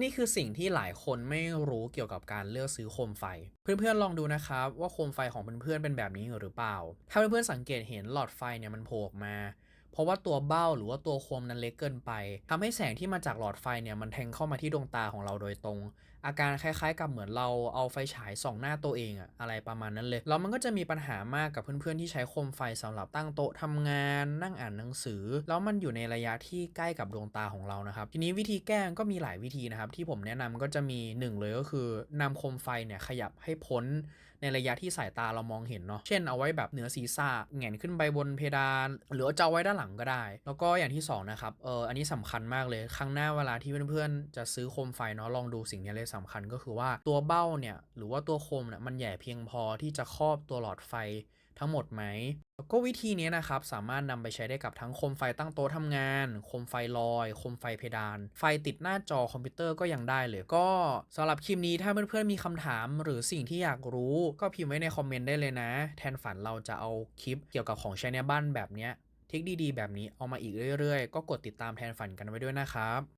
นี่คือสิ่งที่หลายคนไม่รู้เกี่ยวกับการเลือกซื้อโคมไฟ เพื่อนๆลองดูนะครับว่าโคมไฟของเพื่อนๆเป็นแบบนี้หรือเปล่า ถ้าเพื่อนๆสังเกตเห็นหลอดไฟเนี่ยมันโผล่ออกมา เพราะว่าตัวเบ้าหรือว่าตัวโคมนั้นเล็กเกินไปทำให้แสงที่มาจากหลอดไฟเนี่ยมันแทงเข้ามาที่ดวงตาของเราโดยตรง อาการคล้ายๆ กับเหมือนเราเอาไฟฉายส่องหน้าตัวเองอะอะไรประมาณนั้นเลยแล้วมันก็จะมีปัญหามากกับเพื่อนๆที่ใช้โคมไฟสำหรับตั้งโต๊ะทำงาน นั่งอ่านหนังสือ แล้วมันอยู่ในระยะที่ใกล้กับดวงตาของเรานะครับ ทีนี้วิธีแก้ก็มีหลายวิธีนะครับ ที่ผมแนะนำก็จะมีหนึ่งเลยก็คือนำโคมไฟเนี่ยขยับให้พ้น ในระยะที่สายตาเรามองเห็นเนาะเช่นเอาไว้แบบเหนือศีรษะแงนขึ้นไปบนเพดาน หรือจะเอาไว้ด้านหลังก็ได้ แล้วก็อย่างที่สองนะครับเอออันนี้สำคัญมากเลยครั้งหน้าเวลาที่เพื่อนๆจะซื้อโคมไฟเนาะลองดูสิ่งนี้เลยสำคัญก็คือว่าตัวเบ้าเนี่ยหรือว่าตัวโคมเนี่ยมันใหญ่เพียงพอที่จะครอบตัวหลอดไฟ ทั้งหมดไหมก็วิธีนี้นะครับสามารถนำไปใช้ได้กับทั้งโคมไฟตั้งโต๊ะทำงาน โคมไฟลอย โคมไฟเพดาน ไฟติดหน้าจอคอมพิวเตอร์ก็ยังได้เลย ก็สำหรับคลิปนี้ถ้าเพื่อนๆมีคำถาม หรือสิ่งที่อยากรู้ก็พิมพ์ไว้ในคอมเมนต์ได้เลยนะ แทนฝันเราจะเอาคลิปเกี่ยวกับของใช้ในบ้านแบบนี้เทคดีๆแบบนี้เอามาอีกเรื่อยๆ ก็กดติดตามแทนฝันกันไว้ด้วยนะครับ